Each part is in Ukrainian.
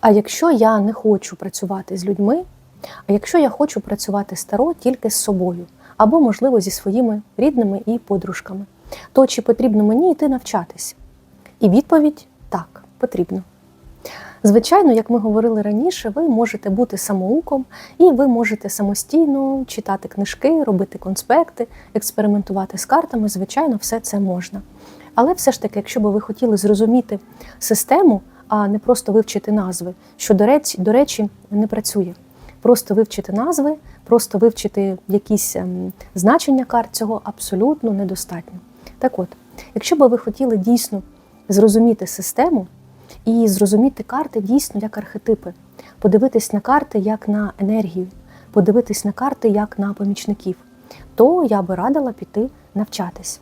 А якщо я не хочу працювати з людьми, а якщо я хочу працювати старо тільки з собою, або, можливо, зі своїми рідними і подружками, то чи потрібно мені йти навчатись? І відповідь так, потрібно. Звичайно, як ми говорили раніше, ви можете бути самоуком, і ви можете самостійно читати книжки, робити конспекти, експериментувати з картами. Звичайно, все це можна. Але все ж таки, якщо би ви хотіли зрозуміти систему, а не просто вивчити назви, що, до речі, до речі, не працює. Просто вивчити назви, просто вивчити якісь ем, значення карт цього абсолютно недостатньо. Так от, якщо би ви хотіли дійсно зрозуміти систему і зрозуміти карти дійсно як архетипи, подивитись на карти як на енергію, подивитись на карти як на помічників, то я би радила піти навчатись.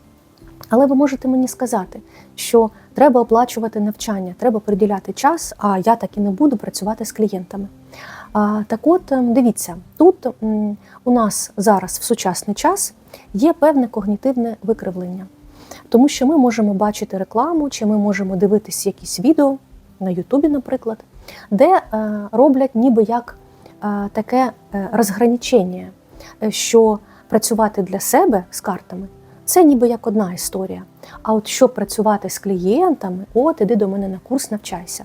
Але ви можете мені сказати, що треба оплачувати навчання, треба приділяти час, а я так і не буду працювати з клієнтами. Так от, ем, дивіться, тут у нас зараз в сучасний час є певне когнітивне викривлення, тому що ми можемо бачити рекламу, чи ми можемо дивитися якісь відео на Ютубі, наприклад, де е, роблять ніби як е, таке е, розграничення, що працювати для себе з картами це ніби як одна історія. А от щоб працювати з клієнтами, от іди до мене на курс, навчайся.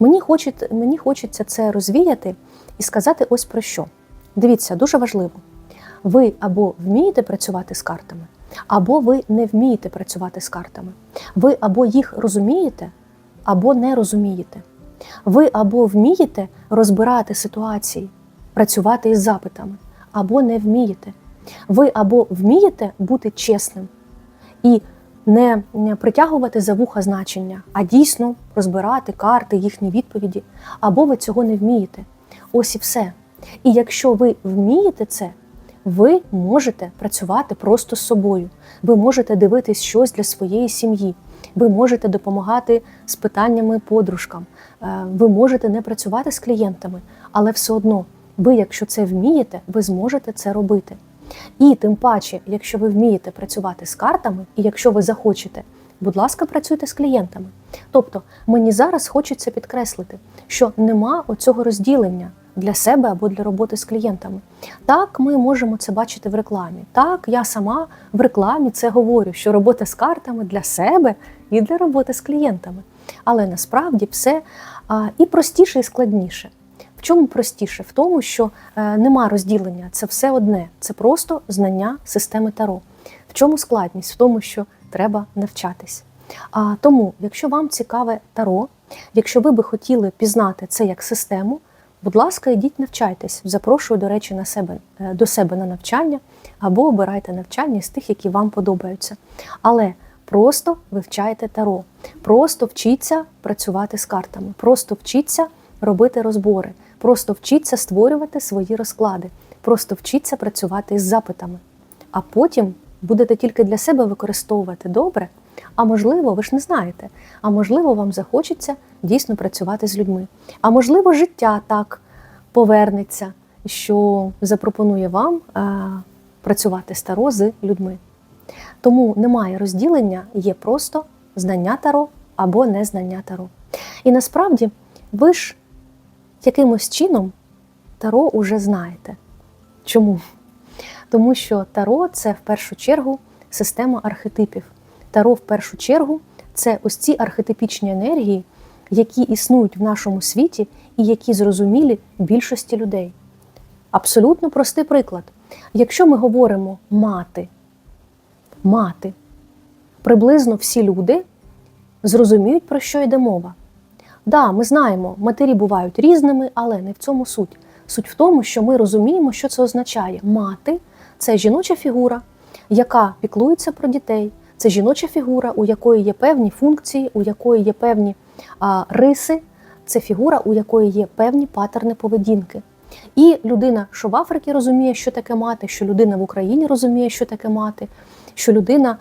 Мені, хоче, мені хочеться це розвіяти і сказати ось про що. Дивіться, дуже важливо. Ви або вмієте працювати з картами, або ви не вмієте працювати з картами. Ви або їх розумієте, або не розумієте. Ви або вмієте розбирати ситуації, працювати із запитами, або не вмієте. Ви або вмієте бути чесним і не притягувати за вуха значення, а дійсно розбирати карти, їхні відповіді, або ви цього не вмієте. Ось і все. І якщо ви вмієте це, ви можете працювати просто з собою. Ви можете дивитись щось для своєї сім'ї. Ви можете допомагати з питаннями подружкам. Е, Ви можете не працювати з клієнтами, але все одно, ви, якщо це вмієте, ви зможете це робити. І тим паче, якщо ви вмієте працювати з картами, і якщо ви захочете, будь ласка, працюйте з клієнтами. Тобто мені зараз хочеться підкреслити, що нема оцього розділення для себе або для роботи з клієнтами. Так, ми можемо це бачити в рекламі. Так, я сама в рекламі це говорю, що робота з картами для себе і для роботи з клієнтами. Але насправді все і простіше, і складніше. Чому простіше? В тому, що е, нема розділення, це все одне, це просто знання системи Таро. В чому складність? В тому, що треба навчатись. А тому, якщо вам цікаве Таро, якщо ви би хотіли пізнати це як систему, будь ласка, йдіть навчайтесь. Запрошую, до речі, на себе, е, до себе на навчання або обирайте навчання з тих, які вам подобаються. Але просто вивчайте Таро, просто вчіться працювати з картами, просто вчіться робити розбори. Просто вчіться створювати свої розклади, просто вчіться працювати із запитами. А потім будете тільки для себе використовувати добре. А можливо, ви ж не знаєте, а можливо, вам захочеться дійсно працювати з людьми. А можливо, життя так повернеться, що запропонує вам а, працювати старо з людьми. Тому немає розділення, є просто знання таро або незнання таро. І насправді ви ж якимось чином таро уже знаєте. Чому? Тому що таро це в першу чергу система архетипів. Таро в першу чергу це ось ці архетипічні енергії, які існують в нашому світі і які зрозумілі більшості людей. Абсолютно простий приклад. Якщо ми говоримо мати, мати, приблизно всі люди зрозуміють, про що йде мова. Да, ми знаємо, матері бувають різними, але не в цьому суть. Суть в тому, що ми розуміємо, що це означає. Мати це жіноча фігура, яка піклується про дітей. Це жіноча фігура, у якої є певні функції, у якої є певні а, риси. Це фігура, у якої є певні патерни поведінки. І людина, що в Африці розуміє, що таке мати, що людина в Україні розуміє, що таке мати, що людина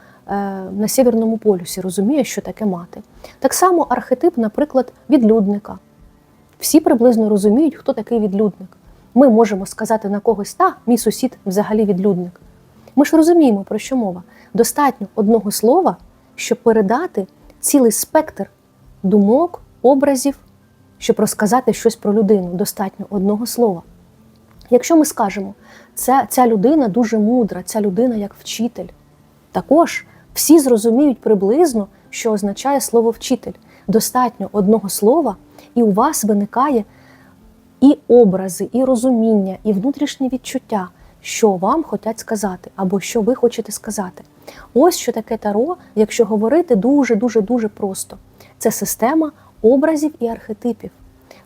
на Сєвєрному полюсі розуміє, що таке мати. Так само архетип, наприклад, відлюдника. Всі приблизно розуміють, хто такий відлюдник. Ми можемо сказати на когось, та мій сусід взагалі відлюдник. Ми ж розуміємо, про що мова. Достатньо одного слова, щоб передати цілий спектр думок, образів щоб розказати щось про людину, достатньо одного слова. Якщо ми скажемо, ця, ця людина дуже мудра, ця людина як вчитель, також всі зрозуміють приблизно, що означає слово вчитель. Достатньо одного слова, і у вас виникає і образи, і розуміння, і внутрішнє відчуття, що вам хочуть сказати, або що ви хочете сказати. Ось що таке таро, якщо говорити дуже-дуже дуже просто. Це система образів і архетипів.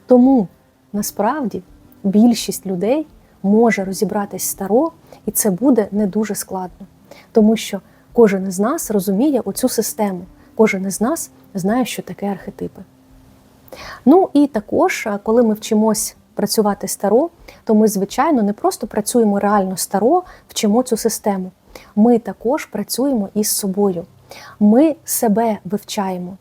Тому насправді більшість людей може розібратись з таро, і це буде не дуже складно, тому що кожен із нас розуміє оцю систему, кожен із нас знає, що таке архетипи. Ну і також, коли ми вчимось працювати з таро, то ми, звичайно, не просто працюємо реально з таро, вчимо цю систему. Ми також працюємо із собою. Ми себе вивчаємо.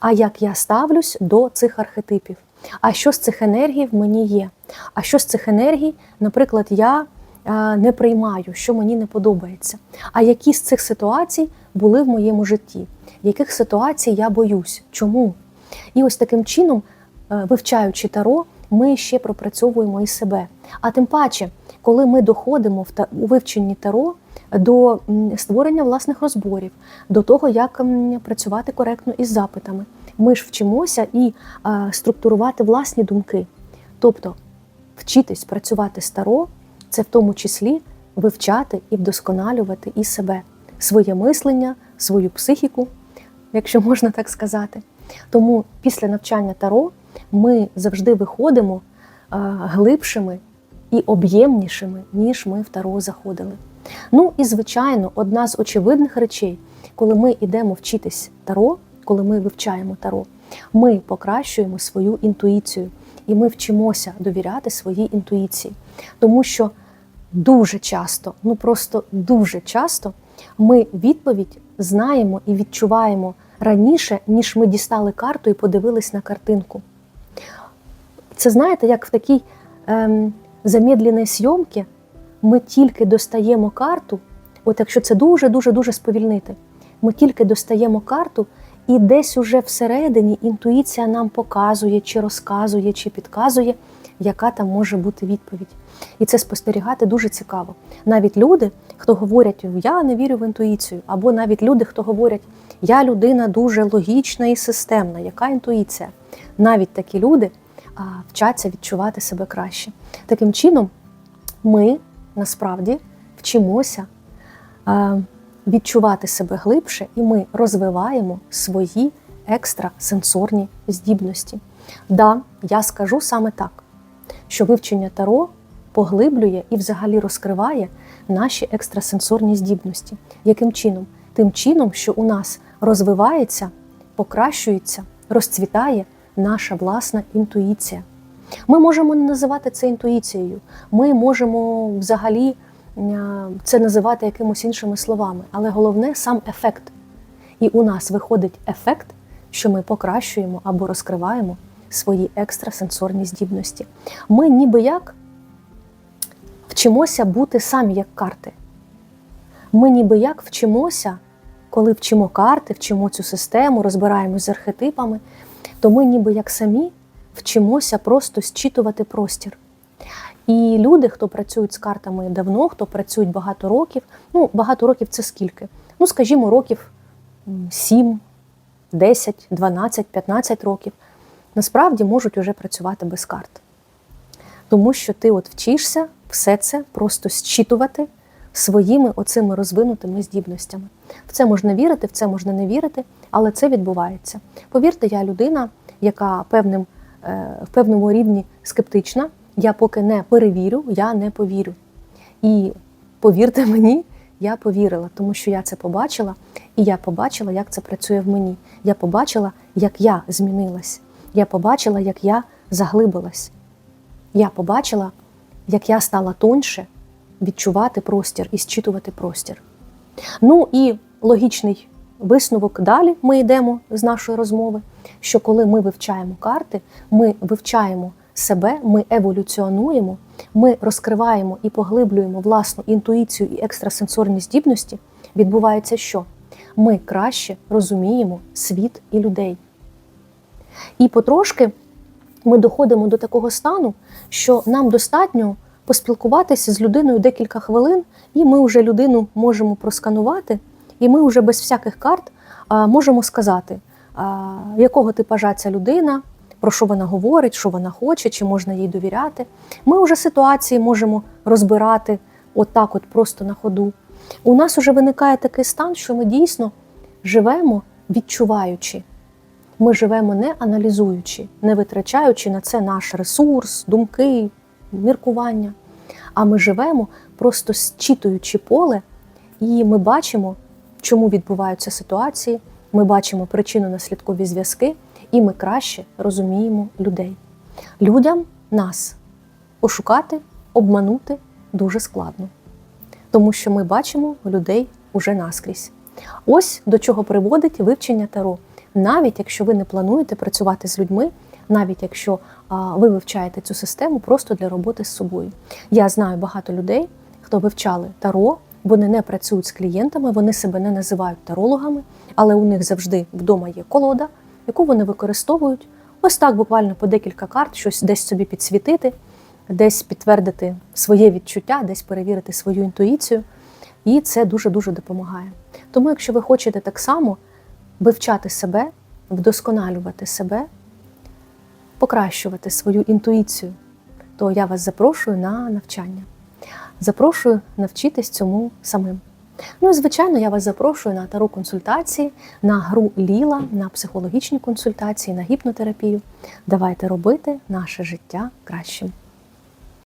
А як я ставлюсь до цих архетипів? А що з цих енергій в мені є? А що з цих енергій, наприклад, я не приймаю, що мені не подобається? А які з цих ситуацій були в моєму житті? Яких ситуацій я боюсь? Чому? І ось таким чином, вивчаючи таро, ми ще пропрацьовуємо і себе. А тим паче, коли ми доходимо у вивченні таро до створення власних розборів, до того, як працювати коректно із запитами, ми ж вчимося і структурувати власні думки. Тобто вчитись працювати з таро – це в тому числі вивчати і вдосконалювати і себе, своє мислення, свою психіку, якщо можна так сказати. Тому після навчання таро ми завжди виходимо глибшими і об'ємнішими, ніж ми в таро заходили. Ну і, звичайно, одна з очевидних речей, коли ми йдемо вчитись таро, коли ми вивчаємо таро, ми покращуємо свою інтуїцію і ми вчимося довіряти своїй інтуїції. Тому що дуже часто, ну просто дуже часто, ми відповідь знаємо і відчуваємо раніше, ніж ми дістали карту і подивились на картинку. Це знаєте, як в такій ем, замедленій зйомці ми тільки достаємо карту, от якщо це дуже-дуже дуже сповільнити, ми тільки достаємо карту, і десь уже всередині інтуїція нам показує, чи розказує, чи підказує, яка там може бути відповідь. І це спостерігати дуже цікаво. Навіть люди, хто говорять, я не вірю в інтуїцію, або навіть люди, хто говорять, я людина дуже логічна і системна, яка інтуїція? Навіть такі люди вчаться відчувати себе краще. Таким чином, ми насправді вчимося відчувати себе глибше, і ми розвиваємо свої екстрасенсорні здібності. Да, я скажу саме так, що вивчення таро поглиблює і взагалі розкриває наші екстрасенсорні здібності. Яким чином? Тим чином, що у нас розвивається, покращується, розцвітає наша власна інтуїція. Ми можемо не називати це інтуїцією, ми можемо взагалі це називати якимось іншими словами, але головне сам ефект. І у нас виходить ефект, що ми покращуємо або розкриваємо свої екстрасенсорні здібності. Ми ніби як вчимося бути самі як карти. Ми ніби як вчимося, коли вчимо карти, вчимо цю систему, розбираємось з архетипами, то ми ніби як самі вчимося просто зчитувати простір. І люди, хто працюють з картами давно, хто працюють багато років, ну багато років це скільки? Ну, скажімо, років 7, 10, 12, 15 років, насправді можуть вже працювати без карт. Тому що ти от вчишся все це просто зчитувати своїми оцими розвинутими здібностями. В це можна вірити, в це можна не вірити, але це відбувається. Повірте, я людина, яка певним, е, в певному рівні скептична. Я поки не перевірю, я не повірю. І повірте мені, я повірила, тому що я це побачила, і я побачила, як це працює в мені. Я побачила, як я змінилась. Я побачила, як я заглибилась. Я побачила, як я стала тоньше відчувати простір і зчитувати простір. Ну і логічний висновок далі ми йдемо з нашої розмови, що коли ми вивчаємо карти, ми вивчаємо себе, ми еволюціонуємо, ми розкриваємо і поглиблюємо власну інтуїцію і екстрасенсорні здібності, відбувається що? Ми краще розуміємо світ і людей. І потрошки ми доходимо до такого стану, що нам достатньо поспілкуватися з людиною декілька хвилин, і ми вже людину можемо просканувати, і ми вже без всяких карт можемо сказати, якого типажа ця людина, про що вона говорить, що вона хоче, чи можна їй довіряти. Ми вже ситуації можемо розбирати отак, от просто на ходу. У нас вже виникає такий стан, що ми дійсно живемо відчуваючи. Ми живемо не аналізуючи, не витрачаючи на це наш ресурс, думки, міркування. А ми живемо просто зчитуючи поле, і ми бачимо, чому відбуваються ситуації, ми бачимо причинно-наслідкові зв'язки, і ми краще розуміємо людей. Людям нас ошукати, обманути дуже складно, тому що ми бачимо людей уже наскрізь. Ось до чого приводить вивчення таро. Навіть якщо ви не плануєте працювати з людьми, навіть якщо ви вивчаєте цю систему просто для роботи з собою. Я знаю багато людей, хто вивчали таро, вони не працюють з клієнтами, вони себе не називають тарологами, але у них завжди вдома є колода, яку вони використовують. Ось так буквально по декілька карт, щось десь собі підсвітити, десь підтвердити своє відчуття, десь перевірити свою інтуїцію. І це дуже-дуже допомагає. Тому, якщо ви хочете так само вивчати себе, вдосконалювати себе, покращувати свою інтуїцію, то я вас запрошую на навчання. Запрошую навчитись цьому самим. Ну і звичайно, я вас запрошую на таро консультації, на гру Ліла, на психологічні консультації, на гіпнотерапію. Давайте робити наше життя кращим.